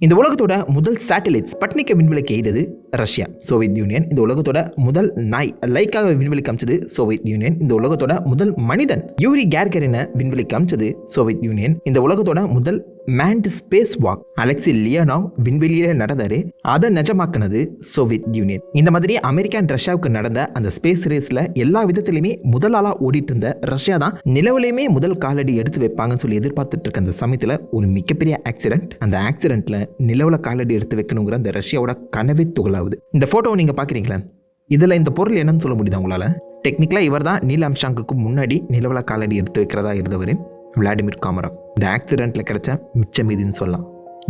இந்த உலகத்தோட முதல் சேட்டலைட் ஸ்பட்னிக்க விண்வெளிக்கு எய்தது ரஷ்யா சோவியத் யூனியன் இந்த உலகத்தோட முதல் நாய். லைக்காக விண்வெளிக்கு அமைச்சது சோவியத் யூனியன் இந்த உலகத்தோட முதல் மனிதன். யூரி கேர்கரின விண்வெளிக்கு அமைச்சது சோவியத் யூனியன் இந்த உலகத்தோட முதல் manned space walk Alexei Leonov விண்வெளியில நடந்தாரு அதை நிஜமாக்குனது சோவியத் யூனியன். இந்த மாதிரி அமெரிக்கா அண்ட் ரஷ்யாவுக்கு நடந்த அந்த ஸ்பேஸ் ரேஸ்ல எல்லா விதத்திலுமே முதல் ஆளா ஓடிட்டு இருந்த ரஷ்யா தான் நிலவுலையுமே முதல் காலடி எடுத்து வைப்பாங்கன்னு சொல்லி எதிர்பார்த்துட்டு இருக்க அந்த சமயத்துல ஒரு மிகப்பெரிய ஆக்சிடென்ட் அந்த ஆக்சிடென்ட்ல நிலவுல காலடி எடுத்து வைக்கணுங்கிற அந்த ரஷ்யாவோட கனவே ஆகுது. இந்த ஃபோட்டோவை நீங்க பாக்குறீங்களா? இதுல இந்த பொருள் என்னன்னு சொல்ல முடியுது உங்களால? டெக்னிக்கலாக இவர் தான் நீல் அம்ஷாங்குக்கு முன்னாடி நிலவுல காலடி எடுத்து வைக்கிறதா இருந்தவர் விளாடிமிர் காமரா இந்த ஆக்சிடெண்ட்டில் கிடைச்ச மிச்ச மீதின்னு சொல்லலாம்.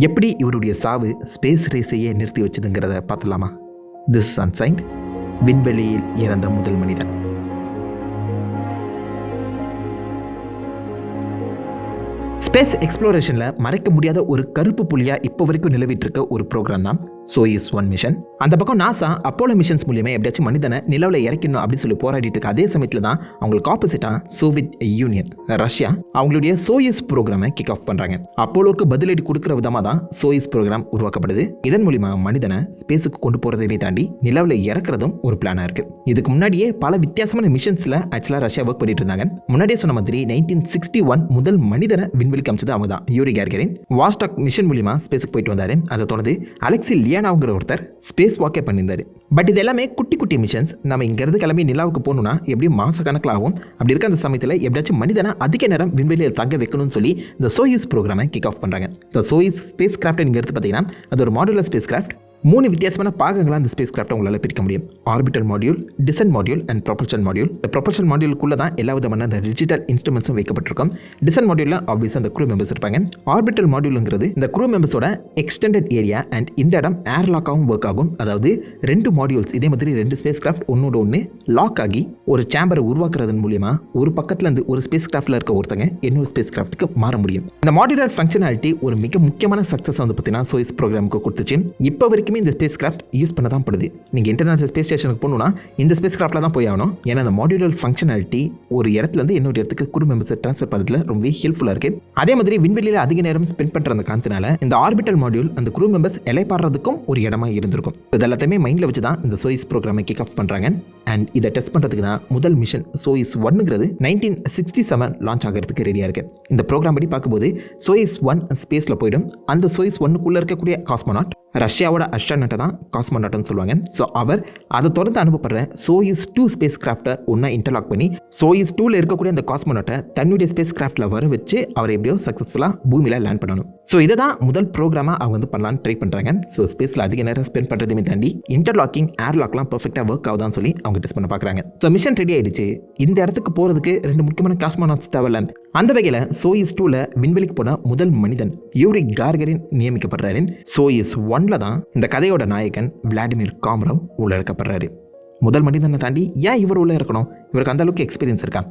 எப்படி இவருடைய சாவு ஸ்பேஸ் ரேஸையே நிறுத்தி வச்சதுங்கிறத பார்த்துலாமா? திஸ் அன்சைன்ட் விண்வெளியில் இறந்த முதல் மனிதன். ஸ்பேஸ் எக்ஸ்ப்ளோரேஷனில் மறைக்க முடியாத ஒரு கருப்பு புள்ளியாக இப்போ வரைக்கும் நிலவிட்டு இருக்க ஒரு ப்ரோக்ராம் தான் சோயிஸ் ஒன் மிஷன் அந்த பக்கம் நாசா அப்போலோ மிஷன்ஸ் மூலியமாக எப்படியாச்சும் மனிதனை நிலவில் இறக்கணும் அப்படின்னு சொல்லி போராடிட்டு இருக்க அதே சமயத்தில் தான் அவங்களுக்கு ஆப்போசிட்டாக சோவியத் யூனியன் ரஷ்யா அவங்களுடைய சோயிஸ் ப்ரோக்ராமை கிக் ஆஃப் பண்ணுறாங்க அப்போலோக்கு பதிலடி கொடுக்குற விதமாக தான் சோயிஸ் ப்ரோக்ராம் உருவாக்கப்படுது. இதன் மூலிமா மனிதனை ஸ்பேஸுக்கு கொண்டு போகிறதையே தாண்டி நிலவில் இறக்குறதும் ஒரு பிளானாக இருக்குது இதுக்கு முன்னாடியே பல வித்தியாசமான மிஷன்ஸில் ஆக்சுவலாக ரஷ்யா ஒர்க் பண்ணிட்டு இருந்தாங்க. முன்னாடியே சொன்ன மாதிரி நைன்டீன் சிக்ஸ்டி ஒன் முதல் மனிதனை விண்வெளிக்கு அமைச்சது அவங்க தான். யூரி கேர்கரின் வாஸ்டாக் மிஷன் மூலிமா ஸ்பேஸுக்கு போயிட்டு வந்தார். அதை தொடர்ந்து அலெக்சி லியானாவுங்கிற ஒருத்தர் ஸ்பேஸ் வாக்கே பண்ணியிருந்தார். பட் இது எல்லாமே குட்டி குட்டி மிஷன்ஸ் நம்ம இங்கேருந்து கிளம்பி நிலாவுக்கு போகணும்னா எப்படியும் மாச கணக்கில் ஆகும். அப்படி இருக்க அந்த சமயத்தில் எப்படியாச்சும் மனிதனை அதிக நேரம் விண்வெளியில் தங்க வைக்கணும்னு சொல்லி இந்த சோயிஸ் ப்ரோக்ராமை கிக் ஆஃப் பண்ணுறாங்க இந்த சோயிஸ் ஸ்பேஸ் கிராஃப்ட் நீங்கள் எடுத்து பார்த்தீங்கன்னா அது ஒரு மாடுலர் ஸ்பேஸ் கிராஃப்ட் மூணு வித்தியாசமான பாகங்களாக அந்த ஸ்பேஸ் கிராஃப்ட்டை உங்களால் பிரிக்க முடியும். Orbital module descent module and propulsion module இந்த ப்ரொபல்ஷன் மாடியூலுக்குள்ளே தான் எல்லா விதமான அந்த டிஜிட்டல் இன்ஸ்ட்ருமெண்ட்ஸும் வைக்கப்பட்டிருக்கும். டிசன் மாடியூலில் ஆப்வியஸ் அந்த க்ரூ மெம்பர்ஸ் இருப்பாங்க. ஆர்பிட்டல் மாடியூலுங்கிறது இந்த க்ரூ மெம்பர்ஸோட எக்ஸ்டெண்டட் ஏரியா அண்ட் இந்த இடம் ஏர் லாக்காகவும் ஒர்க் ஆகும். அதாவது ரெண்டு மாடியூல்ஸ் இதே மாதிரி ரெண்டு ஸ்பேஸ் கிராஃப்ட் ஒன்னோட ஒன்று லாக் ஆகி ஒரு சேம்பரை உருவாக்குறதன் மூலியமாக ஒரு பக்கத்தில் இருந்து ஒரு ஸ்பேஸ் கிராஃப்டில் இருக்க ஒருத்தங்க இன்னொரு ஸ்பேஸ் கிராஃப்ட்டுக்கு மாற முடியும். இந்த மாடியூலர் ஃபங்க்ஷனாலிட்டி ஒரு மிக முக்கியமான சக்ஸஸ் வந்து பார்த்தீங்கன்னா சோயிஸ் ப்ரோக்ராமுக்கு கொடுத்துச்சு. இப்போ வரைக்கும் இந்த ஸ்பேஸ் கிராஃப்ட் யூஸ் பண்ண தான் படுது நீங்கள் இன்டர்நேஷனல் ஸ்பேஸ் ஸ்டேஷனுக்கு போகணுன்னா இந்த ஸ்பேஸ் கிராஃப்டில் தான் போய் ஆகணும். ஏன்னா அந்த மாடியூலர் ஃபங்க்ஷனாலிட்டி ஒரு இடத்துலேருந்து இன்னொரு இடத்துக்கு குரு மெம்பர்ஸ் ட்ரான்ஸ்ஃபர் பண்ணுறதுல ரொம்பவே ஹெல்ப்ஃபுல்லாக இருக்குது அதே மாதிரி விண்வெளியில் அதிக நேரம் ஸ்பெண்ட் பண்ணுற அந்த காரணத்தினால இந்த ஆர்பிட்டல் மாடியூல் அந்த குரூ மெம்பர்ஸ் இலைப்பாடுறதுக்கும் ஒரு இடமா இருந்திருக்கும். இது எல்லாத்தையுமே மைண்டில் வச்சு தான் இந்த சோயிஸ் ப்ரோக்ராமை கிக் ஆஃப் பண்ணுறாங்க அண்ட் இதை டெஸ்ட் பண்ணுறதுக்கு தான் முதல் மிஷன் சோயிஸ் ஒன்னுங்கிறது நைன்டீன் சிக்ஸ்டி செவன் லான்ச் ஆகிறதுக்கு ரெடியாக இருக்குது இந்த ப்ரோக்ராம் படி பார்க்கும்போது சோயிஸ் ஒன் ஸ்பேஸில் போயிடும். அந்த சோயிஸ் ஒன்னுக்குள்ளே இருக்கக்கூடிய காஸ்மோனாட் ரஷ்யாவோட அஸ்ட்ரானட்டை தான் காஸ்மோனாட்னு சொல்லுவாங்க. ஸோ அவர் அதை தொடர்ந்து அனுப்பப்படுற சோயிஸ் டூ ஸ்பேஸ் கிராஃப்டை ஒன்றா இன்டர்லாக் பண்ணி சோயிஸ் டூவில் இருக்கக்கூடிய அந்த காஸ்மோனாட்டை தன்னுடைய ஸ்பேஸ் கிராஃப்டில் வர வச்சு அவர் எப்படியோ சக்ஸஸ்ஃபுல்லாக பூமியில் லேண்ட் பண்ணணும். ஸோ இதை தான் முதல் ப்ரோக்ராமாக அவங்க வந்து பண்ணலான்னு ட்ரை பண்ணுறாங்க ஸோ ஸ்பேஸில் அதிக நேரம் ஸ்பெண்ட் பண்ணுறதுமே தாண்டி இன்டர்லாக்கிங் ஏர்லாக்லாம் பர்ஃபெக்டாக ஒர்க் ஆகுதான்னு சொல்லி அவங்க டெஸ்ட் பண்ண பார்க்குறாங்க ஸோ மிஷன் ரெடி ஆயிடுச்சு. இந்த இடத்துக்கு போகிறதுக்கு ரெண்டு முக்கியமான காஸ்மோனாட்ஸ் தேவையில்ல. அந்த வகையில் சோயிஸ் டூவில் விண்வெளிக்கு போன முதல் மனிதன் யூரி கார்கரின் நியமிக்கப்படுறாரு. சோயிஸ் ஒன்ல தான் இந்த கதையோட நாயகன் விளாடிமிர் காம்ரவ் உள்ள இறக்கப்படுறாரு. முதல் மனிதனை தாண்டி ஏன் இவர் உள்ளே இருக்கணும் இவருக்கு அந்த அளவுக்கு எக்ஸ்பீரியன்ஸ் இருக்கா?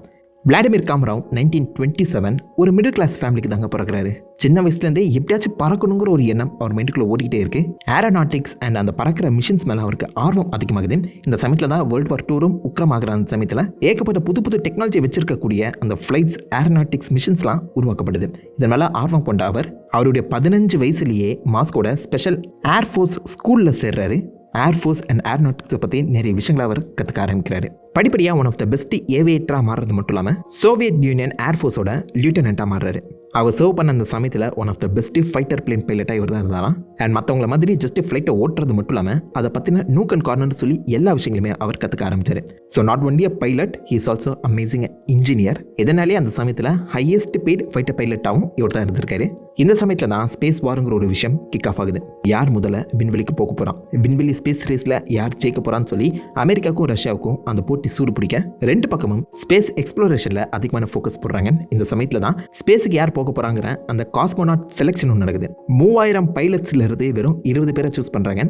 Vladimir Komarov nineteen twenty seven ஒரு மிடில் கிளாஸ் ஃபேமிலிக்கு தாங்க பிறகுறாரு சின்ன வயசுலேருந்தே எப்படியாச்சும் பறக்கணுங்கிற ஒரு எண்ணம் அவர் மைண்டுக்குள்ளே ஓடிக்கிட்டே இருக்கு. ஏரோநாட்டிக்ஸ் அண்ட் அந்த பறக்கிற மிஷின்ஸ் மேலே அவருக்கு ஆர்வம் அதிகமாகுது. இந்த சமயத்தில் தான் வேர்ல்டு வார் டூரும் உக்கிரமாகிற அந்த சமயத்தில் ஏகப்பட்ட புது புது டெக்னாலஜி வச்சிருக்கக்கூடிய அந்த ஃப்ளைட்ஸ் ஏரோநாட்டிக்ஸ் மிஷின்ஸ்லாம் உருவாக்கப்படுது. இதன் மேலே ஆர்வம் கொண்ட அவர் அவருடைய பதினஞ்சு வயசுலேயே மாஸ்கோட ஸ்பெஷல் ஏர்ஃபோர்ஸ் ஸ்கூலில் சேர்றாரு. ஏர்ஃபோர்ஸ் அண்ட் ஏர்நாட்டிக்ஸை பற்றி நிறைய விஷயங்களை அவர் கற்றுக்க ஆரம்பிக்கிறாரு. படிப்படியாக ஒன் ஆஃப் த பெஸ்ட் ஏவியேட்டராக மாறுறது மட்டும் இல்லாமல் சோவியத் யூனியன் ஏர்ஃபோர்ஸோட லியூட்டனண்ட்டாக மாறுறாரு. அவர் சர்வ் பண்ண அந்த சமயத்தில் one of the best fighter plane பைலட்டாக இவர் தான் இருந்தாராம். அண்ட் மற்றவங்கள மாதிரி ஜஸ்ட் ஃப்ளைட்டை ஓட்டுறது மட்டும் இல்லாமல் அதை பற்றின நூக் அண்ட் கார்னர் சொல்லி எல்லா விஷயங்களுமே அவர் கற்றுக்க ஆரம்பிச்சார். So not only a pilot he's also amazing engineer இதனாலே அந்த சமயத்தில் ஹையஸ்ட் பெய்ட் ஃபைட்டர் பைலட்டாகவும் இவர் தான் இருந்திருக்காரு. இந்த சமயத்தில் தான் ஸ்பேஸ் வாருங்கிற ஒரு விஷயம் கிக் ஆஃப் ஆகுது. யார் முதல்ல விண்வெளிக்கு போக போகிறான் விண்வெளி ஸ்பேஸ் ரேஸில் யார் ஜெயிக்க போகிறான்னு சொல்லி அமெரிக்காவுக்கும் ரஷ்யாவுக்கும் அந்த போட்டி சூடு பிடிக்க ரெண்டு பக்கமும் ஸ்பேஸ் எக்ஸ்ப்ளோரேஷனில் அதிகமான ஃபோக்கஸ் போடுறாங்க. இந்த சமயத்தில் தான் ஸ்பேஸுக்கு யார் போக போகிறாங்கிற அந்த காஸ்மோனாட் செலெக்ஷன் ஒன்று நடக்குது. மூவாயிரம் பைலட்ஸ்லேருந்து வெறும் இருபது பேரை சூஸ் பண்ணுறாங்க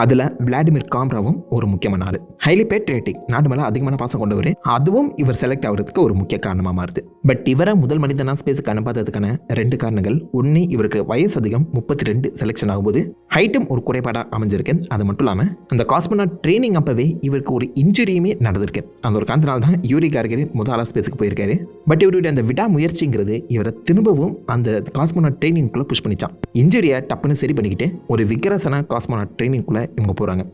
அதில் விளாடிமிர் காம்ராவும் ஒரு முக்கியமான ஆள். ஹைலி பேட்ரியட்டிக் நாடு மேலே அதிகமான பாசம் கொண்டவர். அதுவும் இவர் செலக்ட் ஆகிறதுக்கு ஒரு முக்கிய காரணமாக மாறுது. பட் இவரை முதல் மனிதனா ஸ்பேஸுக்கு அனுப்பாததுக்கான ரெண்டு காரணங்கள் ஒன்று இவருக்கு வயசு அதிகம் முப்பத்தி ரெண்டு செலெக்ஷன் ஆகும்போது ஹைட்டும் ஒரு குறைபாடாக அமைஞ்சிருக்கு அது மட்டும் இல்லாமல் அந்த காஸ்மோனாட் ட்ரைனிங் அப்பவே இவருக்கு ஒரு இன்ஜுரியுமே நடந்திருக்கு. அந்த ஒரு காரணத்தினால தான் யூரி கார்கரி முதல் ஸ்பேஸுக்கு போயிருக்காரு. பட் இவருடைய அந்த விடா முயற்சிங்கிறது இவரை திரும்பவும் அந்த காஸ்மோனாட் ட்ரைனிங்குள்ளே புஷ் பண்ணிச்சான். இன்ஜுரியை டப்புன்னு சரி பண்ணிக்கிட்டு ஒரு விக்ரசனா காஸ்மோனாட் ட்ரைனிங்குள்ளே இவங்க போகிறாங்க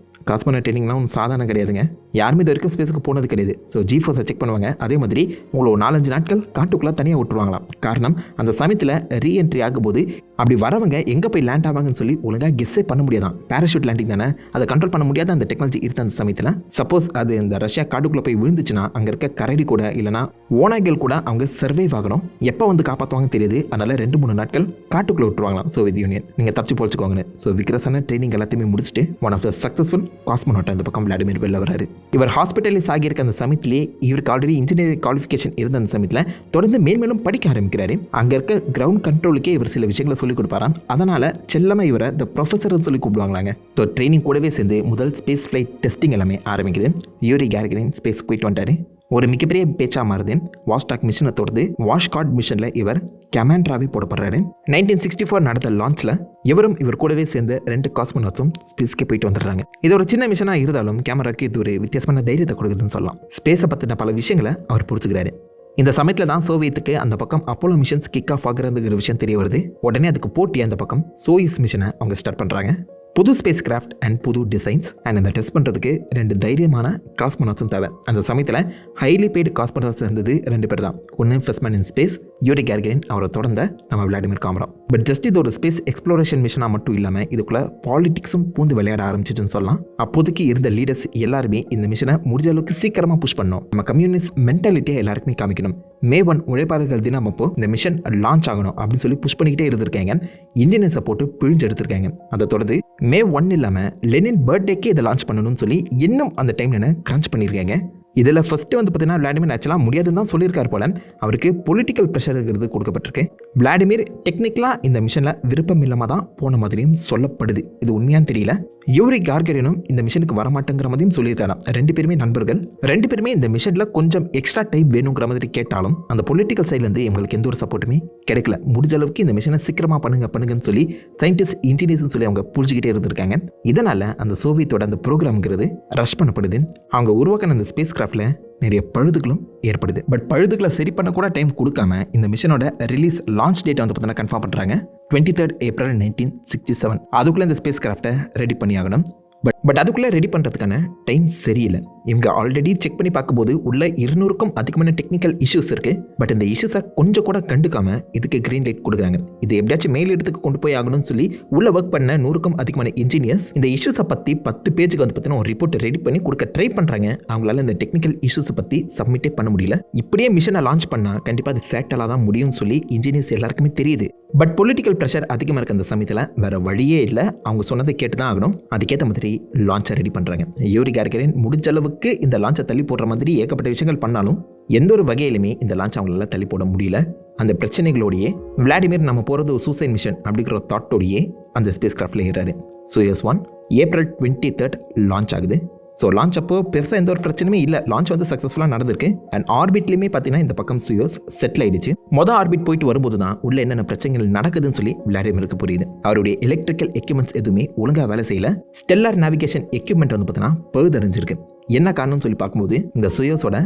பண்ண டெய்லிங்னா ஒன்றும் சாதாரண கிடையாதுங்க. யாருமே இது வரைக்கும் ஸ்பேஸுக்கு போனது கிடையாது. ஸோ ஜி ஃபோர்ஸை செக் பண்ணுவாங்க. அதே மாதிரி உங்களை ஒரு நாலஞ்சு நாட்கள் காட்டுக்குள்ளே தனியாக விட்டுருவாங்களாம். காரணம் அந்த சமயத்தில் ரீஎன்ட்ரி ஆகும்போது அப்படி வரவங்க எங்கே போய் லேண்ட் ஆவாங்கன்னு சொல்லி ஒழுங்காக கெஸ்ஸே பண்ண முடியாதான். பேராஷூட் லேண்டிங் தானே? அதை கண்ட்ரோல் பண்ண முடியாத அந்த டெக்னாலஜி இருந்த அந்த சமயத்தில். சப்போஸ் அது இந்த ரஷ்யா காட்டுக்குள்ளே போய் விழுந்துச்சுன்னா அங்கே இருக்க கரடி கூட இல்லைனா ஓனாய்கள் கூட அவங்க சர்வைவ் ஆகணும். எப்போ வந்து காப்பாற்றுவாங்க தெரியுது. அதனால் ரெண்டு மூணு நாட்கள் காட்டுக்குள்ளே விட்டுருவாங்களாம். சோவியத் யூனியன் நீங்கள் தப்பிச்சு பொழைச்சிக்கோங்கன்னு. ஸோ விக்ரஸான ட்ரைனிங் எல்லாத்தையுமே முடிச்சுட்டு ஒன் ஆஃப் த சக்ஸஸ்ஃபுல் காஸ்மோனாட்டா இந்த பக்கம் விளாடிமிர் வெளில வராரு இவர் ஹாஸ்பிட்டலைஸ் ஆகியிருக்க அந்த சமயத்திலே இவருக்கு ஆல்ரெடி இன்ஜினியரிங் குவாலிஃபிகேஷன் இருந்த அந்த சமயத்தில் தொடர்ந்து மேன்மேலும் படிக்க ஆரம்பிக்கிறாரு. அங்கே இருக்க கிரவுண்ட் கண்ட்ரோலுக்கே இவர் சில விஷயங்களை சொல்லிக் கொடுப்பாராம். அதனால் செல்லமாக இவரை த ப்ரொஃபஸர்னு சொல்லி கூப்பிடுவாங்களாங்க. ஸோ ட்ரைனிங் கூடவே சேர்ந்து முதல் ஸ்பேஸ் ஃப்ளைட் டெஸ்டிங் எல்லாமே ஆரம்பிக்குது. யூரி கேர்கரின் ஸ்பேஸ் போயிட்டு வந்துட்டாரு. ஒரு மிகப்பெரிய பேச்சா மாறுது. வாஸ்டாக் மிஷனை தொடர்ந்து வாஷ்காட் மிஷனில் இவர் கமாண்ட்ராவே போடப்படுறாரு. நைன்டீன் சிக்ஸ்டி ஃபோர் நடந்த லான்ச்சில் இவரும் இவர் கூடவே சேர்ந்து ரெண்டு காஸ்மோனாட்ஸும் ஸ்பேஸ்க்கு போயிட்டு வந்துடுறாங்க. இது ஒரு சின்ன மிஷனாக இருந்தாலும் கேமராக்கு இது ஒரு வித்தியாசமான தைரியத்தை கொடுக்குதுன்னு சொல்லலாம். ஸ்பேஸை பற்றின பல விஷயங்களை அவர் புரிஞ்சுக்கிறாரு. இந்த சமயத்தில் தான் சோவியத்துக்கு அந்த பக்கம் அப்போலோ மிஷன்ஸ் கிக் ஆஃப் ஆகுறதுங்கிற விஷயம் தெரிய வருது. உடனே அதுக்கு போட்டி அந்த பக்கம் சோயிஸ் மிஷனை அவங்க ஸ்டார்ட் பண்ணுறாங்க புது ஸ்பேஸ் கிராஃப்ட் அண்ட் புது டிசைன்ஸ் அண்ட் அந்த டெஸ்ட் பண்ணுறதுக்கு ரெண்டு தைரியமான காஸ்மோனாட்ஸும் தேவை. அந்த சமயத்தில் ஹைலி பெய்டு காஸ்மோனாட்ஸ் இருந்தது ரெண்டு பேர் தான். ஒன்று ஃபெஸ்மன் இன் ஸ்பேஸ் யூரி கேர்கரின் அவரை தொடர்ந்த நம்ம விளாடிமிர் காமரா பட் ஜஸ்ட் இது ஒரு ஸ்பேஸ் எக்ஸ்ப்ளோரேஷன் மிஷனாக மட்டும் இல்லாமல் இதுக்குள்ள பாலிடிக்ஸும் பூந்து விளையாட ஆரம்பிச்சிச்சுன்னு சொல்லலாம். அப்போதைக்கு இருந்த லீடர்ஸ் எல்லாருமே இந்த மிஷனை முடிஞ்ச அளவுக்கு சீக்கிரமாக புஷ் பண்ணோம் நம்ம கம்யூனிஸ்ட் மென்டாலிட்டியை எல்லாருக்குமே காமிக்கணும். மே ஒன் உழைப்பாளர்கள் தினம் அப்போ இந்த மிஷன் லான்ச் ஆகணும் அப்படின்னு சொல்லி புஷ் பண்ணிக்கிட்டே இருந்திருக்காங்க. இன்ஜினியர் போட்டு பிழிஞ்சு எடுத்திருக்காங்க. அதை தொடர்ந்து மே ஒன் இல்லாமல் லெனின் பர்த்டேக்கே இதை லான்ச் பண்ணணும்னு சொல்லி இன்னும் அந்த டைம்ல கிரன்ச் பண்ணியிருக்காங்க. இதில் ஃபஸ்ட்டு வந்து பார்த்தீங்கன்னா விளாடிமிர் ஆக்சுவலாக முடியாதுன்னு தான் சொல்லியிருக்கார் போல. அவருக்கு பொலிட்டிக்கல் ப்ரெஷர் இருக்கிறது கொடுக்கப்பட்டிருக்கு. விளாடிமிர் டெக்னிக்கலாக இந்த மிஷனில் விருப்பம் இல்லாமல் தான் போன மாதிரியும் சொல்லப்படுது. இது உண்மையான்னு தெரியல. யூரி கார்கரியனும் இந்த மிஷனுக்கு வரமாட்டேங்கிற மாதிரியும் சொல்லியிருக்காராம். ரெண்டு பேருமே நண்பர்கள். ரெண்டு பேருமே இந்த மிஷனில் கொஞ்சம் எக்ஸ்ட்ரா டைம் வேணுங்கிற மாதிரி கேட்டாலும் அந்த பொலிட்டிக்கல் சைட்லேருந்து எங்களுக்கு எந்த ஒரு சப்போர்ட்டுமே கிடைக்கல. முடிஞ்ச அளவுக்கு இந்த மிஷனை சீக்கிரமாக பண்ணுங்க பண்ணுங்கன்னு சொல்லி சயின்டிஸ்ட் இன்ஜினியர்ஸ்னு சொல்லி அவங்க புரிஞ்சுக்கிட்டே இருந்திருக்காங்க. இதனால் அந்த சோவியத்தோட அந்த ப்ரோக்ராம்ங்கிறது ரஷ் பண்ணப்படுது. அவங்க உருவாக்கின அந்த ஸ்பேஸ் கிராஃப்டில் நிறைய பழுதுகளும் ஏற்படுது. பட் பழுதுகளை சரி பண்ண கூட டைம் கொடுக்காம இந்த மிஷனோட ரிலீஸ் லான்ச் டேட்டை வந்து பார்த்தீங்கன்னா கன்ஃபார்ம் பண்ணுறாங்க twenty third April nineteen sixty seven அதுக்குள்ளே இந்த ஸ்பேஸ் கிராஃப்டை ரெடி பண்ணி ஆகணும் பட் பட் அதுக்குள்ளே ரெடி பண்ணுறதுக்கான டைம் சரியில்லை. இவங்க ஆல்ரெடி செக் பண்ணி பார்க்கும்போது உள்ள இருநூறுக்கும் அதிகமான டெக்னிக்கல் இஷ்யூஸ் இருக்குது பட் இந்த இஷ்யூஸை கொஞ்சம் கூட கண்டுக்காமல் இதுக்கு க்ரீன் லைட் கொடுக்குறாங்க. இது எப்படியாச்சும் மேல் இடத்துக்கு கொண்டு போய் ஆகணும்னு சொல்லி உள்ள ஒர்க் பண்ண நூறுக்கும் அதிகமான இன்ஜினியர்ஸ் இந்த இஷ்யூஸை பற்றி பத்து பேஜுக்கு வந்து பார்த்தீங்கன்னா ஒரு ரிப்போர்ட் ரெடி பண்ணி கொடுக்க ட்ரை பண்ணுறாங்க அவங்களால இந்த டெக்னிக்கல் இஷ்யூஸை பற்றி சப்மிட்டே பண்ண முடியல. இப்படியே மிஷனை லான்ச் பண்ணால் கண்டிப்பாக அது ஃபேக்டலாக தான் முடியும்னு சொல்லி இன்ஜினியர்ஸ் எல்லாருக்குமே தெரியுது. பட் பொலிட்டிக்கல் ப்ரெஷர் அதிகமாக இருக்க அந்த சமயத்தில். வேற வழியே இல்லை. அவங்க சொன்னதை கேட்டு தான் ஆகணும். அதுக்கேற்ற மாதிரி லான்ச்சை ரெடி பண்ணுறாங்க யூரி கார்கரின் முடிஞ்ச அளவுக்கு இந்த லான்ச்சை தள்ளி போடுற மாதிரி ஏகப்பட்ட விஷயங்கள் பண்ணாலும் எந்த ஒரு வகையிலுமே இந்த லான்ச் அவங்களால தள்ளி போட முடியல. அந்த பிரச்சனைகளோடையே விளாடிமிர் நம்ம போகிறது ஒரு சூசைட் மிஷன் அப்படிங்கிற தாட்டோடையே அந்த ஸ்பேஸ் கிராஃப்டில் ஏறாரு. Soyuz one April twenty third launch ஆகுது. ஸோ லான்ச் அப்போ பெருசாக எந்த ஒரு பிரச்சனையுமே இல்லை. லான்ச் வந்து சக்ஸஸ்ஃபுல்லாக நடந்திருக்கு. அண்ட் ஆர்பிட்லேயுமே பார்த்தீங்கன்னா இந்த பக்கம் சுயோஸ் செட்டில் ஆயிடுச்சு. மொதல் ஆர்பிட் போயிட்டு வரும்போது தான் உள்ள என்னென்ன பிரச்சனைகள் நடக்குதுன்னு சொல்லி விளாடிமிருக்கு புரியுது. அவருடைய எலக்ட்ரிக்கல் எக்யூப்மெண்ட்ஸ் எதுவுமே ஒழுங்காக வேலை செய்யல. ஸ்டெல்லார் நேவிகேஷன் எக்யூப்மெண்ட் வந்து பார்த்தீங்கன்னா பழுதடைஞ்சிருக்கு. என்ன காரணம்னு சொல்லி பார்க்கும்போது இந்த சுயோஸோட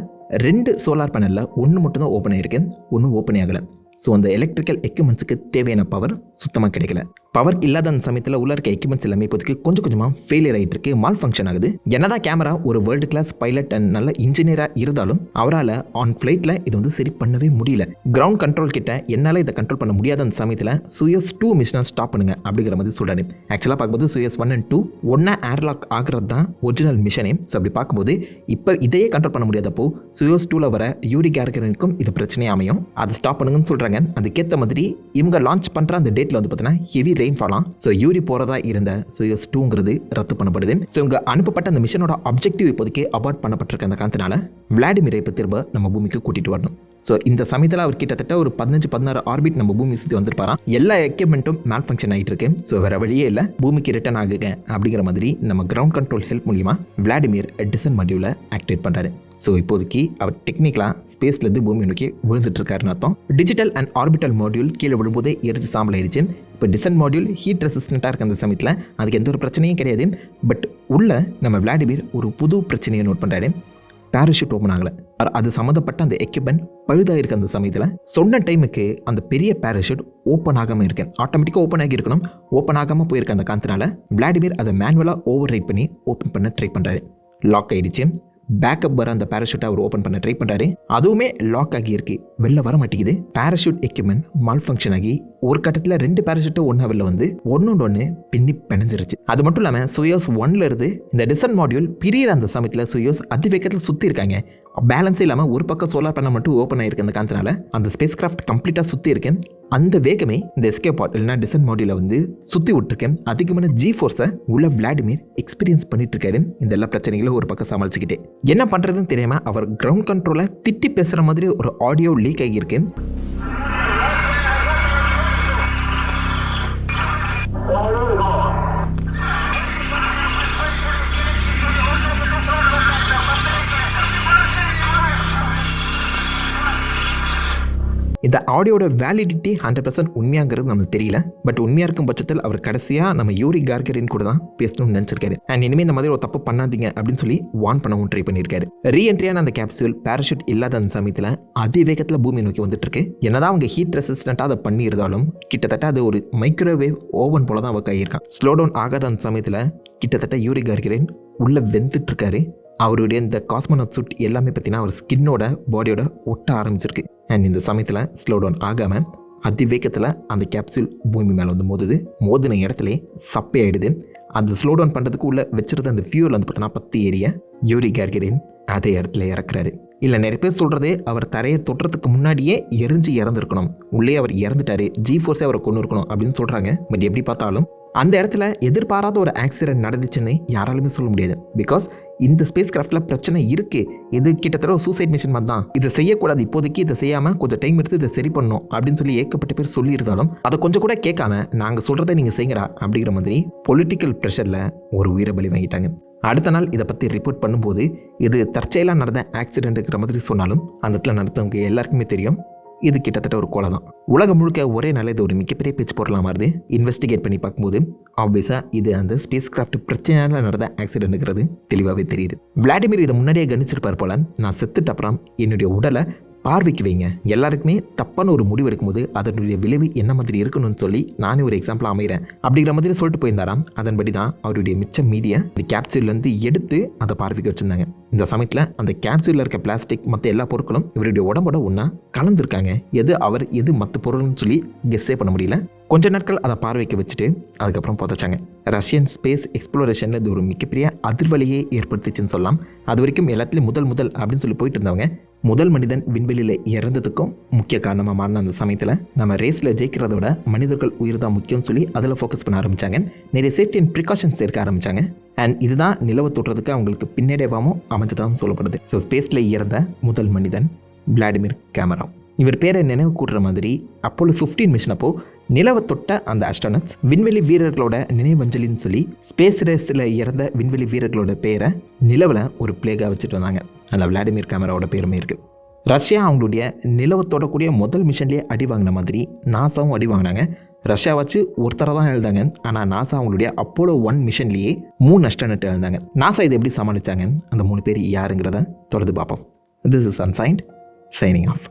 ரெண்டு சோலார் பேனலில் ஒன்று மட்டும்தான் ஓப்பன் ஆயிருக்கு. ஒன்றும் ஓப்பன் ஆகலை. ஸோ அந்த எலக்ட்ரிக்கல் எக்யூப்மெண்ட்ஸுக்கு தேவையான பவர் சுத்தமாக கிடைக்கல. பவர் இல்லாத அந்த சமயத்தில் உள்ள இருக்க எக்யூப்மெண்ட்ஸ் எல்லாமே இப்போதைக்கு கொஞ்சம் கொஞ்சமாக ஃபெயிலியர் ஆகிட்டு இருக்கு மால் ஃபங்க்ஷன் ஆகுது. என்னதான் கேமரா ஒரு வேர்ல்டு கிளாஸ் பைலட் அண்ட் நல்ல இன்ஜினியராக இருந்தாலும் அவரால் ஆன் ஃப்ளைட்டில் இது வந்து சரி பண்ணவே முடியல. கிரவுண்ட் கண்ட்ரோல் கிட்ட என்னால் இதை கண்ட்ரோல் பண்ண முடியாத அந்த சமயத்தில் சுயஸ் டூ மிஷனை ஸ்டாப் பண்ணுங்க அப்படிங்கிற மாதிரி சொல்கிறாரு ஆக்சுவலாக பார்க்கும்போது சுயஸ் ஒன் அண்ட் டூ ஒன்றா ஏர்லாக் ஆகிறது தான் ஒரிஜினல் மிஷனே ஸோ அப்படி பார்க்கும்போது இப்போ இதையே கண்ட்ரோல் பண்ண முடியாதப்போ சுயோஸ் டூவில் வர யூரி கேரக்டருக்கும் இது பிரச்சனையே அமையும். அதை ஸ்டாப் பண்ணுங்கன்னு சொல்கிறாங்க அதுக்கேற்ற மாதிரி இவங்க லான்ச் பண்ணுற அந்த டேட்டில் வந்து பார்த்தீங்கன்னா ஹெவி ரெயின்ஃபாலாம் ஸோ யூரி போகிறதா இருந்த சுயஸ் டூங்கிறது ரத்து பண்ணப்படுது. ஸோ இங்கே அனுப்பப்பட்ட அந்த மிஷனோட அப்ஜெக்டிவ் இப்போதைக்கு அபார்ட் பண்ணப்பட்டிருக்க அந்த காரணத்தினால விளாடிமிரை இப்போ திரும்ப நம்ம பூமிக்கு கூட்டிகிட்டு வரணும். ஸோ இந்த சமயத்தில் அவர் கிட்டத்தட்ட ஒரு பதினஞ்சு பதினாறு ஆர்பிட் நம்ம பூமி சுற்றி வந்திருப்பாராம். எல்லா எக்யூப்மெண்ட்டும் மேல் ஃபங்க்ஷன் ஆகிட்டு இருக்கு ஸோ வேற வழியே இல்லை. பூமிக்கு ரிட்டர்ன் ஆகுங்க அப்படிங்கிற மாதிரி நம்ம கிரவுண்ட் கண்ட்ரோல் ஹெல்ப் மூலியமாக விளாடிமிர் டிசன் மாடியூலை ஆக்டிவேட் பண்ணுறாரு ஸோ இப்போதைக்கு அவர் டெக்னிக்கலாக ஸ்பேஸ்லேருந்து பூமி நோக்கி விழுந்துட்டுருக்காருன்னு அர்த்தம். டிஜிட்டல் அண்ட் ஆர்பிட்டல் மாடியூல் கீழே விழும்போதே எரிச்சு சாம்பல் ஆயிடுச்சு. இப்போ டிசன் மாடியூல் ஹீட் ரெசிஸ்டண்ட்டாக இருக்க அந்த சமயத்தில் அதுக்கு எந்த ஒரு பிரச்சனையும் கிடையாது. பட் உள்ள நம்ம விளாடிமிர் ஒரு புது பிரச்சனையை நோட் பண்ணுறாரு பேராஷூட் ஓப்பன் ஆகலை. அது சம்மந்தப்பட்ட அந்த எக்யூப்மெண்ட் பழுதாக இருக்க அந்த சமயத்தில் சொன்ன டைமுக்கு அந்த பெரிய பேராஷூட் ஓப்பன் ஆகாமல் இருக்கு. ஆட்டோமேட்டிக்காக ஓப்பன் ஆகி இருக்கணும் ஓப்பன் ஆகாமல் போயிருக்க அந்த காரணத்தினால விளாடிமிர் அதை மேனுவலாக ஓவர் ரைட் பண்ணி ஓப்பன் பண்ண ட்ரை பண்ணுறாரு லாக் ஆகிடுச்சு பேக்கப் வர அந்த பேராஷூட்டை அவர் ஓப்பன் பண்ண ட்ரை பண்ணுறாரு அதுவுமே லாக் ஆகி இருக்கு வெளில வர மாட்டேங்குது. பேராஷூட் எக்யூப்மெண்ட் மால் ஃபங்க்ஷன் ஆகி ஒரு கட்டத்தில் ரெண்டு பேராஷூட்டும் ஒன்றா வெளில வந்து ஒன்னொன்று ஒன்று பின்னி பிணைஞ்சிருச்சு. அது மட்டும் இல்லாமல் சுயோஸ் ஒன்ல இருந்து இந்த டிசன் மாடியூல் பிரியிற அந்த சமயத்தில் சுயோஸ் அதிவேகத்தில் சுற்றி இருக்காங்க. பேலன்ஸே இல்லாமல் ஒரு பக்கம் சோலார் பேனல் மட்டும் ஓப்பன் ஆயிருக்கு அந்த காரணத்தினால. அந்த ஸ்பேஸ் கிராஃப்ட் கம்ப்ளீட்டாக சுற்றி இருக்கேன். அந்த வேகமே இந்த எஸ்கே பாட் இல்லைனா டிசன் மாடியூலை வந்து சுற்றி விட்டுருக்கேன். அதிகமான ஜி ஃபோர்ஸை உள்ள விளாடிமிர் எக்ஸ்பீரியன்ஸ் பண்ணிட்டு இருக்காரு. இந்த எல்லா பிரச்சனைகளும் ஒரு பக்கம் சமாளிச்சுக்கிட்டே. என்ன பண்ணுறதுன்னு தெரியாமல் அவர் கிரவுண்ட் கண்ட்ரோலை திட்டி பேசுகிற மாதிரி ஒரு ஆடியோ லீக் ஆகியிருக்கு இந்த ஆடியோட வேலிடிட்டி ஹண்ட்ரட் பர்சன்ட் உண்மையாங்கிறது நமக்கு தெரியல. பட் உண்மையாக இருக்கும் பட்சத்தில் அவர் கடைசியாக நம்ம யூரி கார்கரின் கூட தான் பேசணும்னு நினச்சிருக்காரு. அண்ட் இனிமேல் இந்த மாதிரி ஒரு தப்பு பண்ணாதீங்க அப்படின்னு சொல்லி வான் பண்ணவும் ட்ரை பண்ணியிருக்காரு ரீஎன்ட்ரியான அந்த கேப்சூல் பேராஷூட் இல்லாத அந்த சமயத்தில் அதிவேகத்தில் பூமி நோக்கி வந்துட்டு இருக்கு என்னதான் அவங்க ஹீட் ரெசிஸ்டண்ட்டாக அதை பண்ணியிருந்தாலும் கிட்டத்தட்ட அது ஒரு மைக்ரோவேவ் ஓவன் போல தான் அவ கையிருக்கான் ஸ்லோ டவுன் ஆகாத அந்த சமயத்தில் கிட்டத்தட்ட யூரி கார்கரின் உள்ளே வெந்துட்டு இருக்காரு அவருடைய இந்த காஸ்மோனட் சூட் எல்லாமே பார்த்தீங்கன்னா அவர் ஸ்கின்னோட பாடியோட ஒட்ட ஆரம்பிச்சிருக்கு. அண்ட் இந்த சமயத்தில் ஸ்லோ டவுன் ஆகாமல் அதிவேகத்தில் அந்த கேப்சூல் பூமி மேலே வந்து மோதுது. மோதின இடத்துல சப்பையாயிடுது அந்த ஸ்லோ டவுன் பண்ணுறதுக்கு உள்ள வச்சுருந்த அந்த ஃபியூல் வந்து பார்த்தீங்கன்னா பத்து ஏரிய யூரி கேர்கரின் அதே இடத்துல இறக்குறாரு. இல்லை நிறைய பேர் சொல்கிறதே அவர் தரையை தொட்டுறதுக்கு முன்னாடியே எரிஞ்சு இறந்துருக்கணும். உள்ளே அவர் இறந்துட்டாரு. ஜி ஃபோர்ஸே அவரை கொண்டு இருக்கணும் அப்படின்னு சொல்கிறாங்க பட் எப்படி பார்த்தாலும் அந்த இடத்துல எதிர்பாராத ஒரு ஆக்சிடென்ட் நடந்துச்சுன்னு யாராலுமே சொல்ல முடியாது. பிகாஸ் இந்த ஸ்பேஸ் கிராஃப்டில் பிரச்சனை இருக்குது இது கிட்டத்தட்ட ஒரு சூசைட் மிஷன் மாதிரி தான். இதை செய்யக்கூடாது. இப்போதைக்கு இதை செய்யாமல் கொஞ்சம் டைம் எடுத்து இதை சரி பண்ணணும் அப்படின்னு சொல்லி ஏகப்பட்ட பேர் சொல்லியிருந்தாலும் அதை கொஞ்சம் கூட கேட்காம நாங்கள் சொல்கிறத நீங்கள் செய்யுங்கடா அப்படிங்கிற மாதிரி பொலிட்டிக்கல் ப்ரெஷரில் ஒரு உயிரை பலி வாங்கிட்டாங்க. அடுத்த நாள் இதை பற்றி ரிப்போர்ட் பண்ணும்போது இது தற்செயலாக நடந்த ஆக்சிடென்ட்டுங்கிற மாதிரி சொன்னாலும் அந்த இடத்துல நடந்தவங்க எல்லாருக்குமே தெரியும். இது கிட்டத்தட்ட ஒரு கொலை தான். உலகம் முழுக்க ஒரே நாள் இது ஒரு மிகப்பெரிய பேச்சு பொருளாக மாறுது. இன்வெஸ்டிகேட் பண்ணி பார்க்கும்போது ஆப்வியஸாக இது அந்த ஸ்பேஸ் கிராஃப்ட் பிரச்சனையால் நடந்த ஆக்சிடென்ட்டுங்கிறது தெளிவாகவே தெரியுது. விளாடிமிர் இதை முன்னாடியே கணிச்சிருப்பார் போல நான் செத்துட்டு அப்புறம் என்னுடைய உடலை பார்வைக்கு வைங்க. எல்லாருக்குமே தப்பான ஒரு முடிவு எடுக்கும்போது அதனுடைய விளைவு என்ன மாதிரி இருக்கணும்னு சொல்லி நானே ஒரு எக்ஸாம்பிள் அமைகிறேன் அப்படிங்கிற மாதிரி சொல்லிட்டு போயிருந்தாராம். அதன்படி தான் அவருடைய மிச்ச மீதியை இந்த கேப்சூல்லேருந்து எடுத்து அதை பார்வைக்கு வச்சுருந்தாங்க. இந்த சமயத்தில் அந்த கேப்சூலில் இருக்க பிளாஸ்டிக் மற்ற எல்லா பொருட்களும் இவருடைய உடம்போட ஒன்றா கலந்துருக்காங்க. எது அவர் எது மற்ற பொருள்னு சொல்லி கெஸ்ஸே பண்ண முடியல. கொஞ்ச நாட்கள் அதை பார்வைக்கு வச்சுட்டு அதுக்கப்புறம் புதைச்சாங்க. ரஷ்யன் ஸ்பேஸ் எக்ஸ்ப்ளோரேஷனில் இது ஒரு மிகப்பெரிய அதிர்வலையே ஏற்படுத்துச்சுன்னு சொல்லலாம். அது வரைக்கும் எல்லாத்துலேயும் முதல் முதல் அப்படின்னு சொல்லி போயிட்டு இருந்தவங்க முதல் மனிதன் விண்வெளியில் இறந்ததுக்கும் முக்கிய காரணமாக மாறின அந்த சமயத்தில் நம்ம ரேஸில் ஜெயிக்கிறதோட மனிதர்கள் உயிர் தான் முக்கியம்னு சொல்லி அதில் ஃபோக்கஸ் பண்ண ஆரம்பித்தாங்க நிறைய சேஃப்டி அண்ட் ப்ரிகாஷன்ஸ் எடுக்க ஆரம்பித்தாங்க அண்ட் இதுதான் நிலவு தொட்டுறதுக்கு அவங்களுக்கு பின்னடைவாகவும் அமைஞ்சதாகவும் சொல்லப்படுது. ஸோ ஸ்பேஸில் இறந்த முதல் மனிதன் விளாடிமிர் கேமரா இவர் பேரை நினைவு கூட்டுற மாதிரி அப்போலோ ஃபிஃப்டீன் மிஷன் அப்போ நிலவை தொட்ட அந்த அஸ்ட்ரானட்ஸ் விண்வெளி வீரர்களோட நினைவஞ்சலின்னு சொல்லி ஸ்பேஸ் ரேஸில் இறந்த விண்வெளி வீரர்களோட பேரை நிலவில் ஒரு பிளேகாக வச்சுட்டு வந்தாங்க. அதில் விளாடிமிர் கேமராவோட பேருமே இருக்குது ரஷ்யா அவங்களுடைய நிலவை தொடக்கூடிய முதல் மிஷன்லேயே அடி வாங்கின மாதிரி நாசாவும் அடி வாங்கினாங்க. ரஷ்யா வச்சு ஒருத்தரை தான் எழுதாங்க ஆனால் நாசா அவங்களுடைய அப்போலோ ஒன் மிஷன்லேயே மூணு அஸ்ட்ரானட் எழுந்தாங்க. நாசா இதை எப்படி சமாளித்தாங்க அந்த மூணு பேர் யாருங்கிறத தொடர்ந்து பார்ப்போம். This is ancient signing off